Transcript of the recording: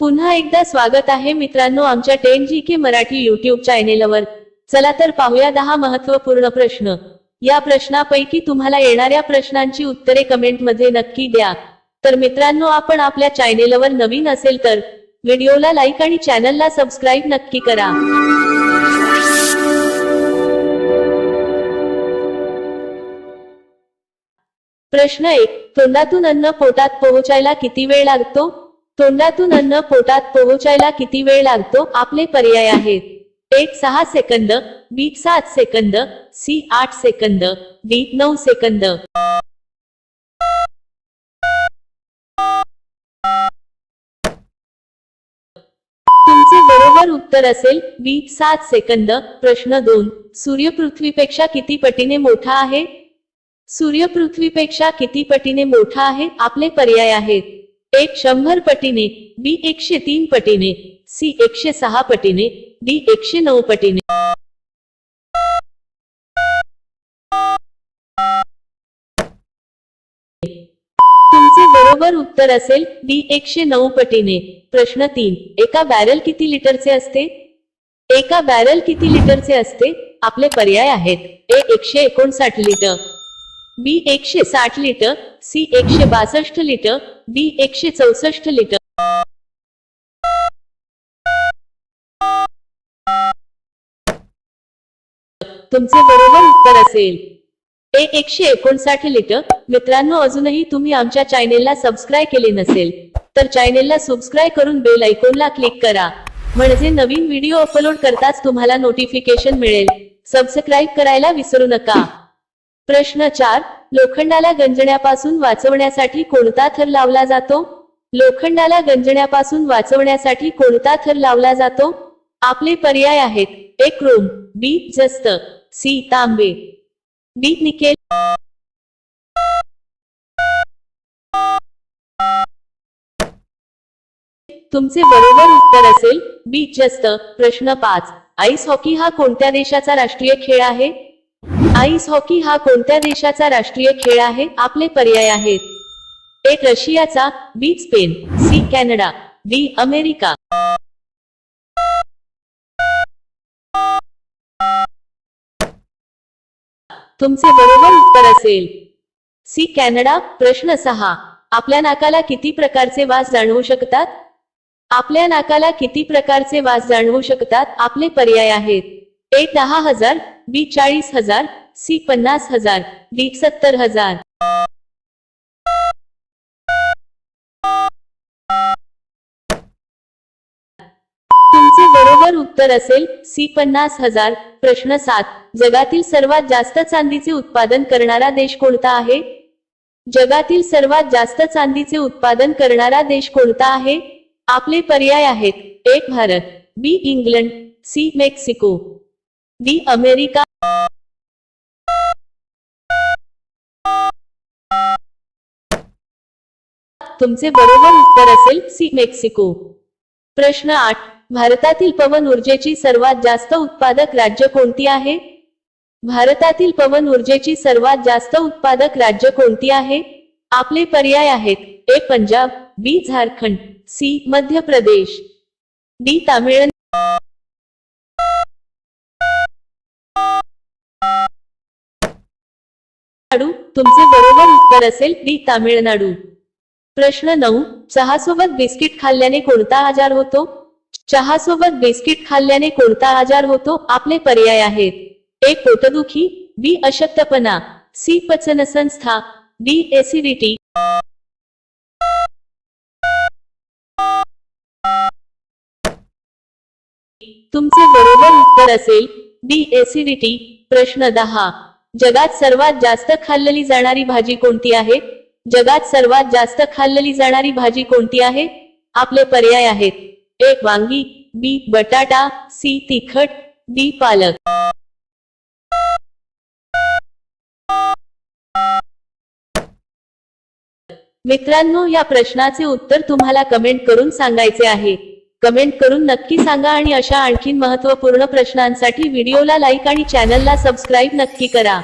पुन्हा एकदा स्वागत आहे मित्रांनो आमच्या ten G K Marathi YouTube चॅनेलवर चला तर पाहूया दहा महत्त्वपूर्ण प्रश्न. या प्रश्नापैकी तुम्हाला येणाऱ्या प्रश्नांची उत्तरे कमेंटमध्ये नक्की द्या. तर मित्रांनो आपण आपल्या चॅनेलवर नवीन असेल तर व्हिडिओला लाईक आणि चॅनलला सबस्क्राईब नक्की करा. प्रश्न एक तोंडातून अन्न पोटात पोहोचायला किती वेळ लागतो? तोंडातून अन्न पोटात पोहोचायला किती वेळ लागतो? आपले पर्याय आहेत. एक सहा सेकंद बी सात सेकंद सी आठ सेकंद डी नऊ सेकंद. तुमचे बरोबर उत्तर असेल बी सात सेकंद प्रश्न दोन. सूर्य पृथ्वीपेक्षा किती पटीने मोठा आहे? सूर्य पृथ्वीपेक्षा किती पटीने मोठा आहे? आपले पर्याय आहेत. एक शंभर पटीने बी एकशे तीन पटीने सी एकशे सहा पटीने डी एकशे नऊ पटीने. तुमचे बरोबर उत्तर असेल डी एकशे नऊ पटीने. प्रश्न तीन एका बॅरल किती लिटरचे असते? एका बॅरल किती लिटरचे असते? आपले पर्याय आहेत ए एकशे एकोणसाठ लिटर. बी एकशे साठ लिटर सी एकशे बासष्ट लिटर डी एकशे चौसष्ट लिटर. तुमचे बरोबर उत्तर असेल. ए एकशे एकोणसाठ लिटर. मित्रांनो अजूनही तुम्ही आमच्या चॅनेलला सबस्क्राईब केले नसेल तर चॅनेलला सबस्क्राईब करून बेल आयकॉनला क्लिक करा. म्हणजे नवीन व्हिडिओ अपलोड करताच तुम्हाला नोटिफिकेशन मिळेल. सबस्क्राईब करायला विसरू नका. प्रश्न चार लोखंडाला गंजण्यापासून वाचवण्यासाठी कोणता थर लावला जातो? लोखंडाला गंजण्यापासून वाचवण्यासाठी कोणता थर लावला जातो? आपले पर्याय आहेत एक क्रोम बी जस्त सी तांबे. D nickel. तुमचे बरोबर उत्तर असेल बी जस्त प्रश्न पाच. आईस हॉकी हा कोणत्या देशाचा राष्ट्रीय खेळ आहे? आईस हॉकी हा कोणत्या देशाचा राष्ट्रीय खेळ आहे? आपले पर्याय आहेत. एक रशियाचा B Spain C Canada D America. तुमचे बरोबर उत्तर असेल. सी कॅनडा प्रश्न सहा. आपल्या नाकाला किती प्रकारचे वास जाणवू शकतात? आपल्या नाकाला किती प्रकारचे वास जाणवू शकतात? आपले पर्याय आहेत. ए दहा हजार बी चाळीस हजार सी पन्नास हजार डी सत्तर हजार. तुमचे बरोबर उत्तर असेल सी पन्नास हजार प्रश्न सात. जगातील सर्वात जास्त चांदीचे उत्पादन करणारा देश कोणता आहे? जगातील सर्वात जास्त चांदीचे उत्पादन करणारा देश कोणता आहे? आपले पर्याय आहेत एक Bharat B England C Mexico. D America तुमचे बरोबर उत्तर असेल सी मेक्सिको. प्रश्न आठ. भारतातील पवन ऊर्जेची सर्वात जास्त उत्पादक राज्य कोणती आहे? भारतातील पवन ऊर्जेची सर्वात जास्त उत्पादक राज्य कोणती आहे? आपले पर्याय आहेत A Punjab B Jharkhand C Madhya Pradesh. D Tamil Nadu. तुमचे बरोबर उत्तर असेल डी तामिळनाडू. प्रश्न नऊ चहासोबत बिस्किट खाल्ल्याने कोणता आजार होतो? चहासोबत बिस्किट खाल्ल्याने कोणता आजार होतो? आपले पर्याय आहेत. एक पोटदुखी बी अशक्तपणा सी पचन संस्था डी एसिडिटी तुमचे बरोबर उत्तर असेल डी एसिडिटी प्रश्न दहा जगात सर्वात जास्त खाल्लेली जाणारी भाजी कोणती आहे? जगात सर्वात जास्त खाल्लेली जाणारी भाजी कोणती आहे? आपले पर्याय आहेत. एक वांगी बी बटाटा सी तिखट डी पालक. मित्रांनो या प्रश्नाचे उत्तर तुम्हाला कमेंट करून सांगायचे आहे. कमेंट करून नक्की सांगा आणि अशा आणखीन महत्त्वपूर्ण प्रश्नांसाठी व्हिडिओला लाईक आणि चॅनलला सबस्क्राईब नक्की करा.